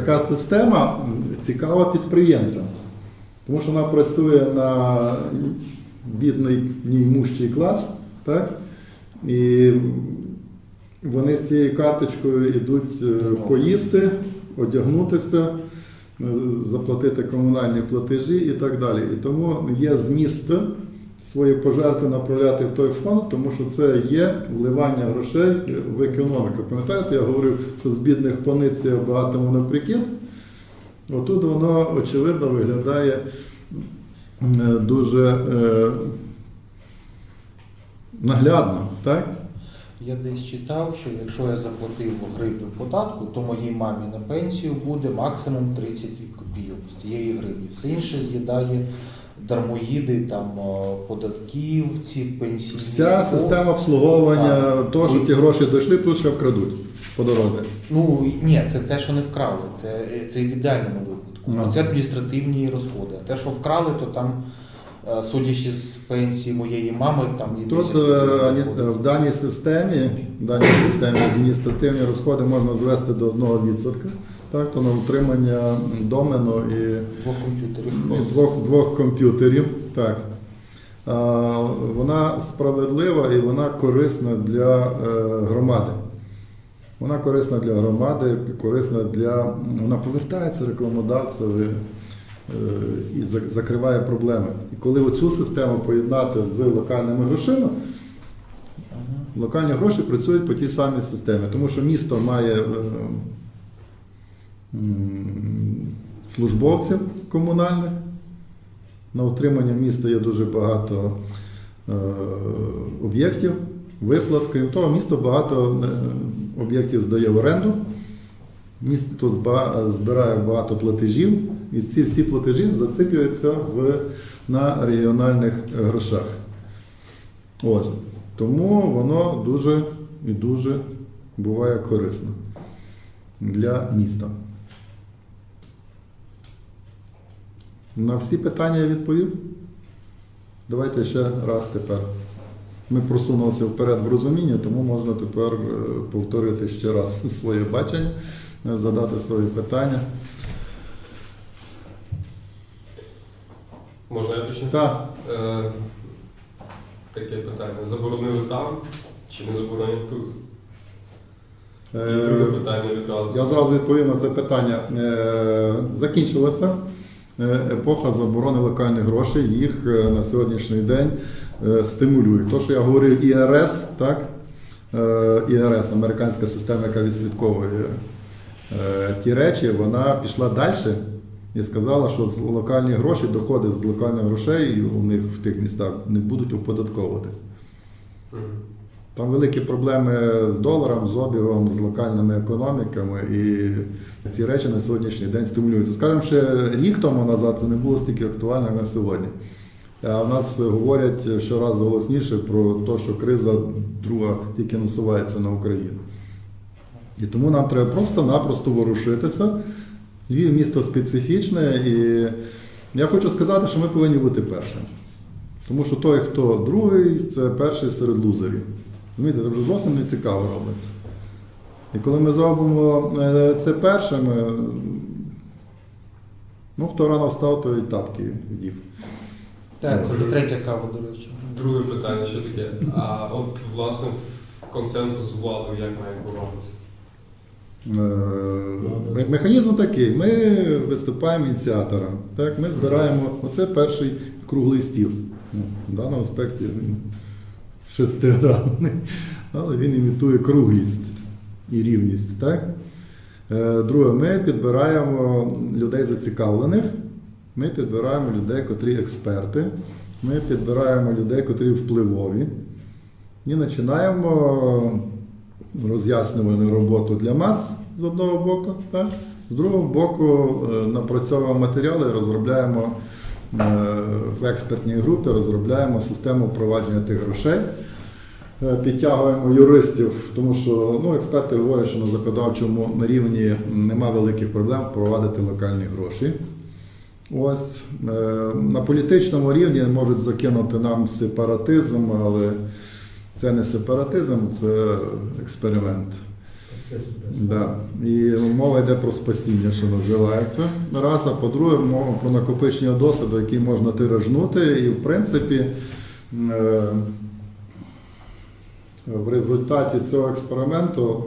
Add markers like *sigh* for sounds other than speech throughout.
Така система цікава підприємцям, тому що вона працює на бідний німущий клас, так? І вони з цією карточкою йдуть е, поїсти, одягнутися, е, заплатити комунальні платежі і так далі. І тому є зміст свої пожертви направляти в той фонд, тому що це є вливання грошей в економіку. Пам'ятаєте, я говорив, що з бідних паниці багатому на прикид. Отут воно очевидно виглядає е, дуже е, наглядно, так? Я десь читав, що якщо я заплатив гривню податку, то моїй мамі на пенсію буде максимум 30 копійок з цієї гривні. Все інше з'їдає дармоїди, там о, податків, пенсійні. Вся система обслуговування того, що ті гроші дійшли, плюс ще вкрадуть по дорозі. Ну ні, це те, що не вкрали. Це, це в ідеальному випадку. Ага. Це адміністративні розходи. А те, що вкрали, то там, е, судячи з пенсії моєї мами, там і Тут 10 е, в даній системі, в даній системі адміністративні розходи можна звести до 1%, так, то на утримання домену і двох комп'ютерів. двох, двох комп'ютерів. Так. А, Вона справедлива і вона корисна для е, громади. Вона корисна для громади, корисна для. Вона повертається рекламодавцеві е, і закриває проблеми. І коли оцю систему поєднати з локальними грошима, локальні гроші працюють по тій самій системі, тому що місто має е, службовців комунальних. На утримання міста є дуже багато е, об'єктів, виплат. Крім того, місто багато е, об'єктів здає в оренду. Місто збирає багато платежів, і ці всі платежі зациклюються в, на регіональних грошах. Ось. Тому воно дуже і дуже буває корисно для міста. На всі питання я відповів. Давайте ще раз тепер. Ми просунулися вперед в розумінні, тому можна тепер е, повторити ще раз *laughs* своє бачення, е, задати свої питання. Можна я почну? Так, Е, таке питання. Заборонили там чи не заборонять тут? І е, друге питання відразу. Я зразу відповім на це питання. Е, Закінчилася е, епоха заборони локальних грошей. Їх е, на сьогоднішній день е, стимулюють. То, що я говорив, ІРС, так? Е, ІРС, американська система, яка відслідковує е, ті речі, вона пішла далі і сказала, що з локальні гроші, доходи з локальних грошей у них в тих містах не будуть оподатковуватись. Там великі проблеми з доларом, з обігом, з локальними економіками, і ці речі на сьогоднішній день стимулюються. Скажімо, ще рік тому назад це не було стільки актуально, як на сьогодні. А в нас говорять щораз голосніше про те, що криза друга тільки насувається на Україну. І тому нам треба просто-напросто ворушитися. Львів місто специфічне, і я хочу сказати, що ми повинні бути першими. Тому що той, хто другий, це перший серед лузерів. Розумієте, це вже зовсім не цікаво робиться. І коли ми зробимо е, це першими, ну хто рано встав, той і тапки вдів. Так, це вже третя кава, до речі. Друге питання, що таке? А от власне консенсус з владою як має боротися? Е, Механізм такий. Ми виступаємо ініціатором. Так? Ми збираємо, оце перший круглий стіл. Ну, в даному аспекті він шестигранний, але він імітує круглість і рівність. Так? Е, Друге, ми підбираємо людей зацікавлених, ми підбираємо людей, котрі експерти, ми підбираємо людей, котрі впливові. І починаємо роз'яснювальну роботу для мас з одного боку, так? з другого боку е, напрацьовуємо матеріали, розробляємо е, в експертній групі, розробляємо систему впровадження тих грошей. Е, Підтягуємо юристів, тому що ну, експерти говорять, що на законодавчому рівні нема великих проблем впровадити локальні гроші. Ось е, на політичному рівні можуть закинути нам сепаратизм, але це не сепаратизм, це експеримент. Да. І мова йде про спасіння, що називається. Раз, а по-друге, мова про накопичення досвіду, який можна тиражнути. І в принципі, е, в результаті цього експерименту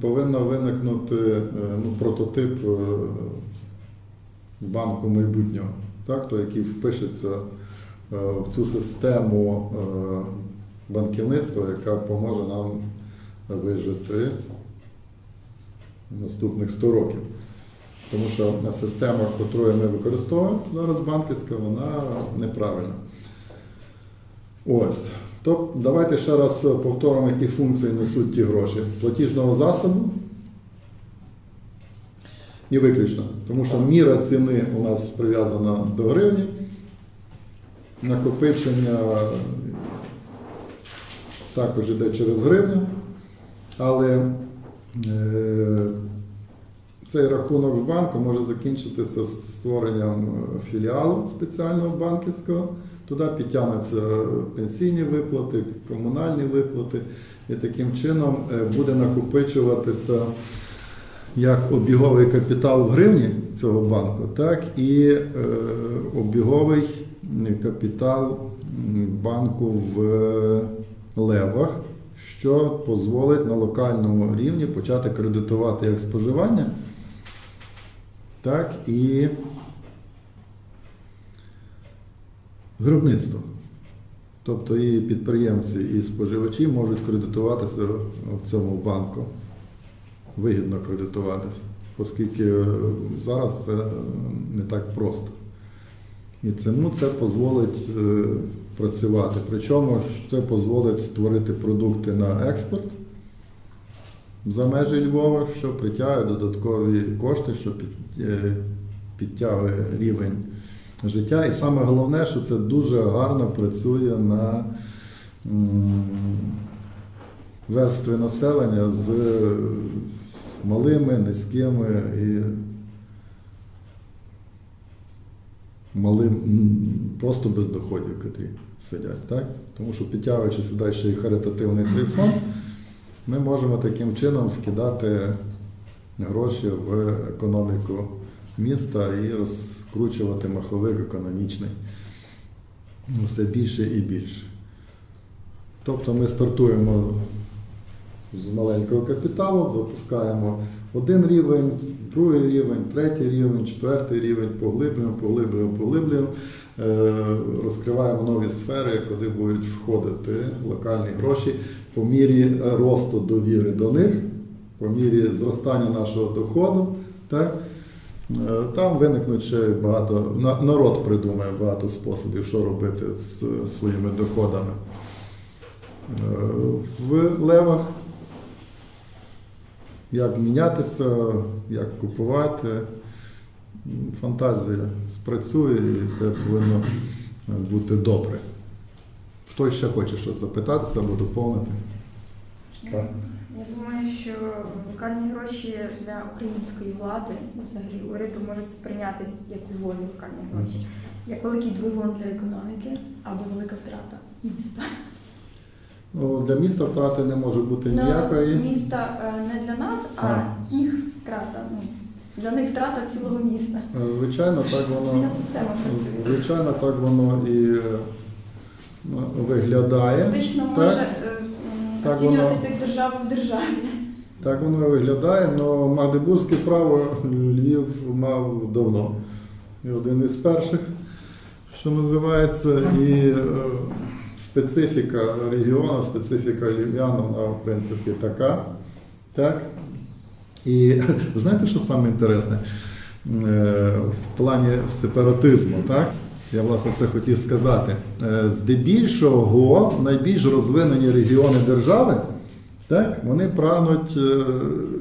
повинен виникнути е, ну, прототип е, банку майбутнього, так, то, який впишеться в цю систему банківництва, яка поможе нам вижити наступних 100 років. Тому що система, яку ми використовуємо зараз банківська, вона неправильна. Ось. То давайте ще раз повторимо, які функції несуть ті гроші. Платіжного засобу і виключно. Тому що міра ціни у нас прив'язана до гривні, накопичення також йде через гривню, але е, цей рахунок в банку може закінчитися створенням е, філіалу спеціального банківського. Туди підтягнуться пенсійні виплати, комунальні виплати, і таким чином е, буде накопичуватися як обіговий капітал в гривні цього банку, так і обіговий капітал банку в левах, що дозволить на локальному рівні почати кредитувати як споживання, так і виробництво. Тобто і підприємці, і споживачі можуть кредитуватися в цьому банку, вигідно кредитуватися, оскільки е, зараз це не так просто. І цьому це дозволить е, працювати. Причому це дозволить створити продукти на експорт за межі Львова, що притягує додаткові кошти, що е, підтягує рівень життя. І саме головне, що це дуже гарно працює на верстви населення з малими, низькими і малим, просто без доходів, котрі сидять. Так? Тому що підтягуючи сюди ще й харитативний цей фонд, ми можемо таким чином вкидати гроші в економіку міста і розкручувати маховик економічний все більше і більше. Тобто ми стартуємо з маленького капіталу, запускаємо один рівень, другий рівень, третій рівень, четвертий рівень, поглиблюємо, поглиблюємо, поглиблюємо, е, розкриваємо нові сфери, куди будуть входити локальні гроші по мірі росту довіри до них, по мірі зростання нашого доходу. Так? Е, Там виникнуть ще багато, народ придумає багато способів, що робити з своїми доходами. Е, В левах як мінятися, як купувати. Фантазія спрацює і все повинно бути добре. Хтось ще хоче щось запитатися або доповнити? Так. Я думаю, що локальні гроші для української влади, взагалі уряду можуть сприйнятися як Львові локальні гроші, як великий двигун для економіки або велика втрата міста. Ну, для міста втрати не може бути Ну, ніякої. міста е, не для нас, а А. їх втрата. Ну, для них втрата цілого міста. Е, Звичайно, так воно. Система працює. Звичайно, так воно і е, ну, виглядає. Фактично може Так оцінюватися як держава в державі. Так воно і виглядає, але Магдебурзьке право Львів мав давно. І один із перших, що називається, і специфіка регіону, специфіка львів'ян, вона в принципі така. Так? І *laughs* знаєте, що саме інтересне? Е, В плані сепаратизму, так? Я власне це хотів сказати. Е, Здебільшого найбільш розвинені регіони держави, так, вони прагнуть е,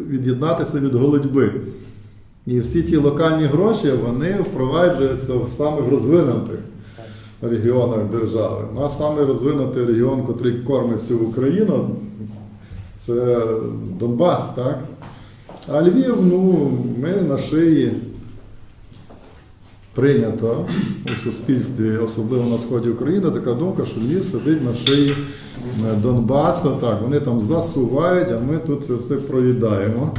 від'єднатися від голодьби. І всі ті локальні гроші вони впроваджуються в самих розвинутих регіонах держави. У нас самий розвинутий регіон, який кормить всю Україну, це Донбас, так? А Львів, ну, ми на шиї прийнято у суспільстві, особливо на сході України, така думка, що Львів сидить на шиї е, Донбаса. Так, вони там засувають, а ми тут це все проїдаємо.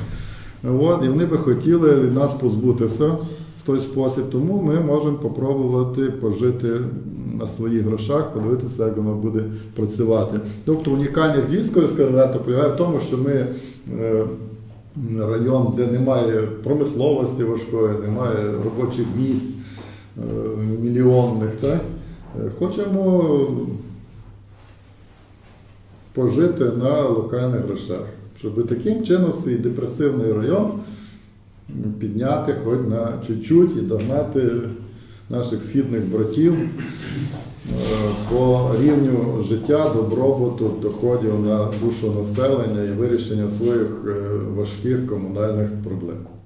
От, і вони би хотіли від нас позбутися той спосіб. Тому ми можемо спробувати пожити на своїх грошах, подивитися, як воно буде працювати. Тобто унікальність Львівського експерименту полягає в тому, що ми е, район, де немає промисловості важкої, немає робочих місць е, мільйонних, так? е, хочемо пожити на локальних грошах, щоб таким чином свій депресивний район підняти хоч на чуть-чуть і догнати наших східних братів е, по рівню життя, добробуту, доходів на душу населення і вирішення своїх е, важких комунальних проблем.